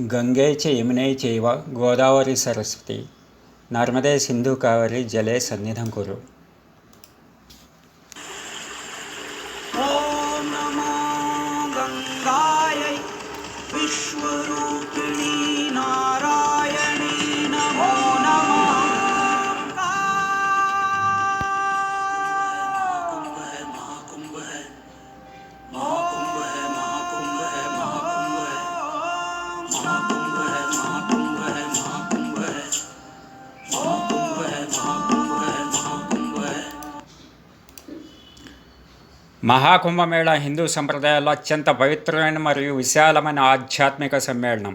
గంగే యమునే చైవ గోదావరి సరస్వతి. నర్మదే సింధు కావరి జలే సన్నిధం కురు. విశ్వరూపిణీ నారా మహాకుంభమేళ హిందూ సంప్రదాయాల్లో అత్యంత పవిత్రమైన మరియు విశాలమైన ఆధ్యాత్మిక సమ్మేళనం.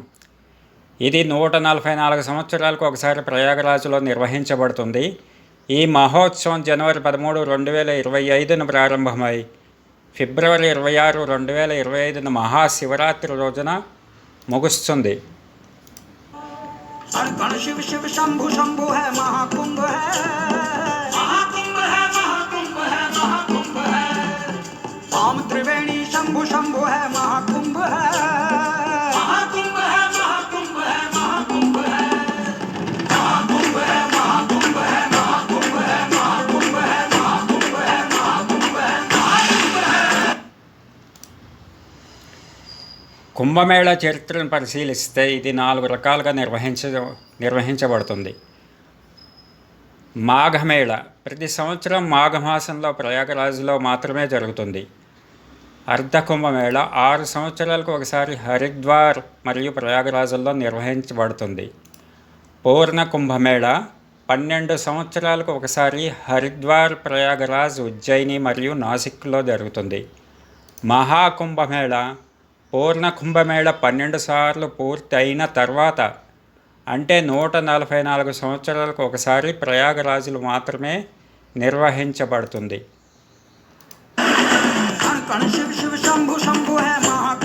ఇది నూట నలభై నాలుగు సంవత్సరాలకు ఒకసారి ప్రయాగరాజులో నిర్వహించబడుతుంది. ఈ మహోత్సవం జనవరి పదమూడు రెండు వేల ఇరవై ఐదున ప్రారంభమై ఫిబ్రవరి ఇరవై ఆరు రెండు వేల ఇరవై ఐదున మహాశివరాత్రి రోజున ముగుస్తుంది. శంభు మహాకుంభ राम त्रिवेणी शंभु शंभु है महाकुंभ है महाकुंभ है महाकुंभ है महाकुंभ है महाकुंभ है महाकुंभ है महाकुंभ है महाकुंभ है महाकुंभ है महाकुंभ है महाकुंभ है కుంభమేళ చరిత్రను పరిశీలిస్తే ఇది నాలుగు రకాలుగా నిర్వహించ నిర్వహించబడుతుంది మాఘమేళ ప్రతి సంవత్సరం మాఘమాసంలో ప్రయాగరాజులో మాత్రమే జరుగుతుంది అర్ధ కుంభమేళ ఆరు సంవత్సరాలకు ఒకసారి హరిద్వార్ మరియు ప్రయాగరాజుల్లో నిర్వహించబడుతుంది. పూర్ణ కుంభమేళ పన్నెండు సంవత్సరాలకు ఒకసారి హరిద్వార్ ప్రయాగరాజ్ ఉజ్జయిని మరియు నాసిక్లో జరుగుతుంది. మహాకుంభమేళ పూర్ణ కుంభమేళ పన్నెండు సార్లు పూర్తి అయిన తర్వాత అంటే నూట నలభై నాలుగు సంవత్సరాలకు ఒకసారి ప్రయాగరాజులు మాత్రమే నిర్వహించబడుతుంది. कण शिव शिव शंभु शंभु है महाकुंभ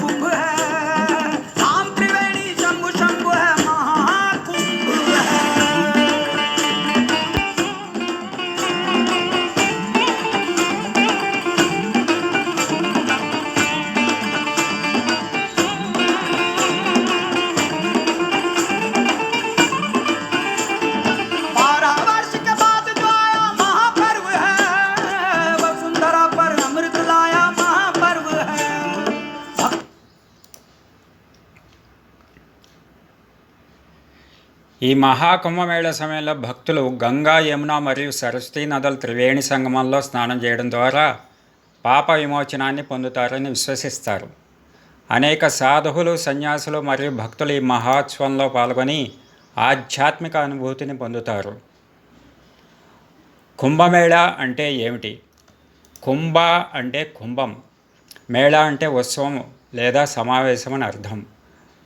ఈ మహాకుంభమేళ సమయంలో భక్తులు గంగా యమున మరియు సరస్వతీ నదుల త్రివేణి సంగమంలో స్నానం చేయడం ద్వారా పాప విమోచనాన్ని పొందుతారని విశ్వసిస్తారు. అనేక సాధువులు సన్యాసులు మరియు భక్తులు ఈ మహోత్సవంలో పాల్గొని ఆధ్యాత్మిక అనుభూతిని పొందుతారు. కుంభమేళ అంటే ఏమిటి? కుంభ అంటే కుంభం మేళ అంటే ఉత్సవం లేదా సమావేశం అని అర్థం.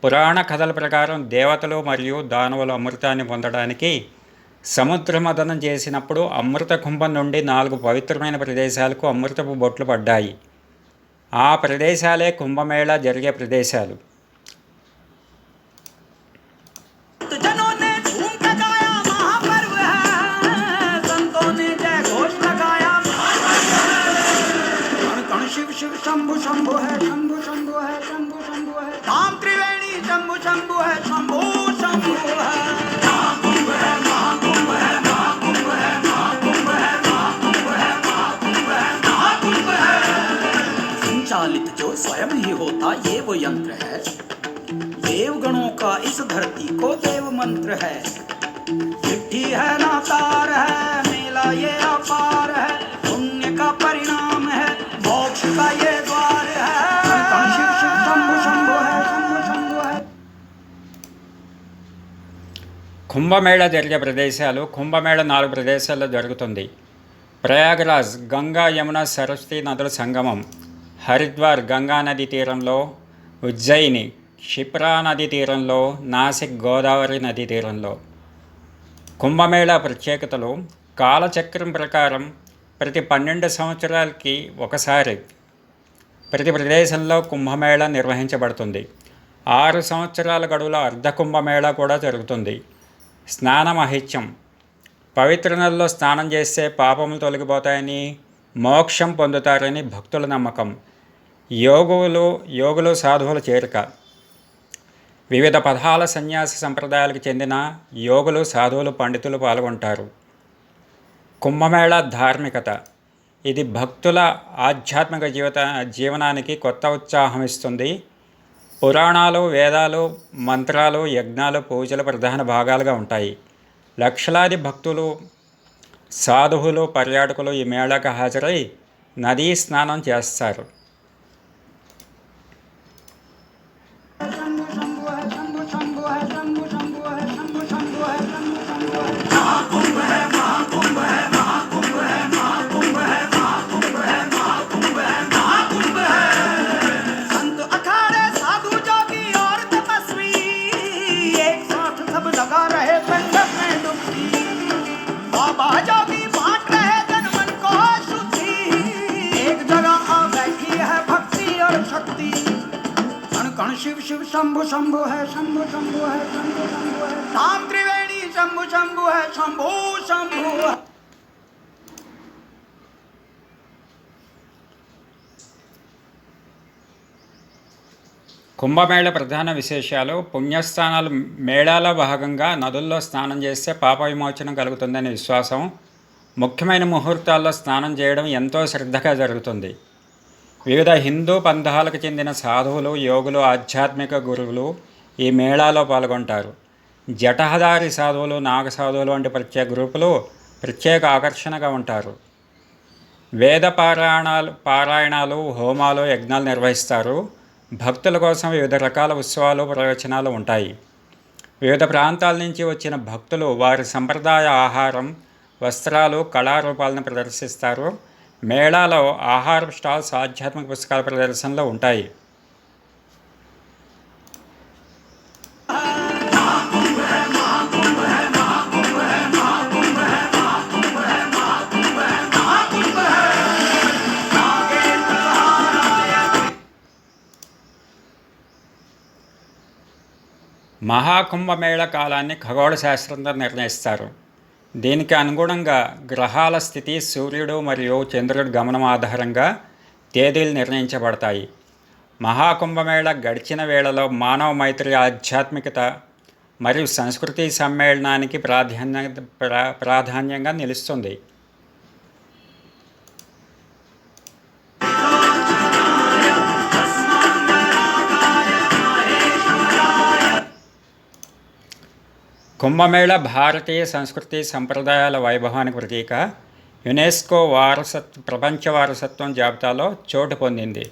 పురాణ కథల ప్రకారం దేవతలు మరియు దానవులు అమృతాన్ని పొందడానికి సముద్రమదనం చేసినప్పుడు అమృత కుంభం నుండి నాలుగు పవిత్రమైన ప్రదేశాలకు అమృతపు బొట్లు పడ్డాయి. ఆ ప్రదేశాలే కుంభమేళా జరిగే ప్రదేశాలు. శంభు శంభు హే శంభు శంభు హే శంభు శంభు హే. शंभु शंभु है, शंभु शंभु है। संचालित जो स्वयं ही होता, ये वो यंत्र है। देव गणों का इस धरती को देव मंत्र है। चिट्ठी है नातार है, मेला ये अपार है। पुण्य का परिणाम కుంభమేళ జరిగే ప్రదేశాలు కుంభమేళ నాలుగు ప్రదేశాల్లో జరుగుతుంది. ప్రయాగరాజ్ గంగా యమున సరస్వతి నదుల సంగమం హరిద్వార్ గంగా నది తీరంలో ఉజ్జయిని క్షిప్రా నది తీరంలో నాసిక్ గోదావరి నది తీరంలో. కుంభమేళ ప్రత్యేకతలు కాలచక్రం ప్రకారం ప్రతి పన్నెండు సంవత్సరాలకి ఒకసారి ప్రతి ప్రదేశంలో కుంభమేళ నిర్వహించబడుతుంది. ఆరు సంవత్సరాల గడువులో అర్ధ కుంభమేళ కూడా జరుగుతుంది. స్నానమహిత్యం. పవిత్ర నదిలో స్నానం చేస్తే పాపములు తొలగిపోతాయని మోక్షం పొందుతారని భక్తుల నమ్మకం. యోగులు యోగులు సాధువుల చేరిక. వివిధ పదాల సన్యాస సంప్రదాయాలకు చెందిన యోగులు సాధువులు పండితులు పాల్గొంటారు. కుంభమేళ ధార్మికత. ఇది భక్తుల ఆధ్యాత్మిక జీవిత జీవనానికి కొత్త ఉత్సాహం ఇస్తుంది. పురాణాలు వేదాలు మంత్రాలు యజ్ఞాలు పూజలు ప్రధాన భాగాలుగా ఉంటాయి. లక్షలాది భక్తులు సాధువులు పర్యాటకులు ఈ మేళాకు హాజరై నదీ స్నానం చేస్తారు. शिव शिव शंभु शंभु है शंभु शंभु है शंभु शंभु है धाम त्रिवेणी शंभु शंभु है शंभु शंभु है కుంభమేళ ప్రధాన విశేషాలు పుణ్యస్థానాలు మేళాల భాగంగా నదుల్లో స్నానం చేస్తే పాప విమోచనం కలుగుతుందనే విశ్వాసం ముఖ్యమైన ముహూర్తాల్లో స్నానం చేయడం ఎంతో శ్రద్ధగా జరుగుతుంది వివిధ హిందూ పంథాలకు చెందిన సాధువులు యోగులు ఆధ్యాత్మిక గురువులు ఈ మేళాలో పాల్గొంటారు. జటహదారి సాధువులు నాగ సాధువులు వంటి ప్రత్యేక గ్రూపులు ప్రత్యేక ఆకర్షణగా ఉంటారు. వేద పారాయణాలు పారాయణాలు హోమాలు యజ్ఞాలు నిర్వహిస్తారు. భక్తుల కోసం వివిధ రకాల ఉత్సవాలు ప్రవచనాలు ఉంటాయి. వివిధ ప్రాంతాల నుంచి వచ్చిన భక్తులు వారి సంప్రదాయ ఆహారం వస్త్రాలు కళారూపాలను ప్రదర్శిస్తారు. మేళాలో ఆహార స్టాల్స్ ఆధ్యాత్మిక పుస్తకాల ప్రదర్శనలో ఉంటాయి. మహాకుంభమేళ కాలాన్ని ఖగోళ శాస్త్రంతో నిర్ణయిస్తారు. దీనికి అనుగుణంగా గ్రహాల స్థితి సూర్యుడు మరియు చంద్రుడు గమనం ఆధారంగా తేదీలు నిర్ణయించబడతాయి. మహాకుంభమేళ గడిచిన వేళలో మానవ మైత్రి ఆధ్యాత్మికత మరియు సంస్కృతి సమ్మేళనానికి ప్రాధాన్య ప్రా ప్రాధాన్యంగా నిలుస్తుంది. కుంభమేళ భారతీయ సంస్కృతి సంప్రదాయాల వైభవానికి ప్రతీక. యునెస్కో వారసత్వ ప్రపంచ వారసత్వం జాబితాలో చోటు పొందింది.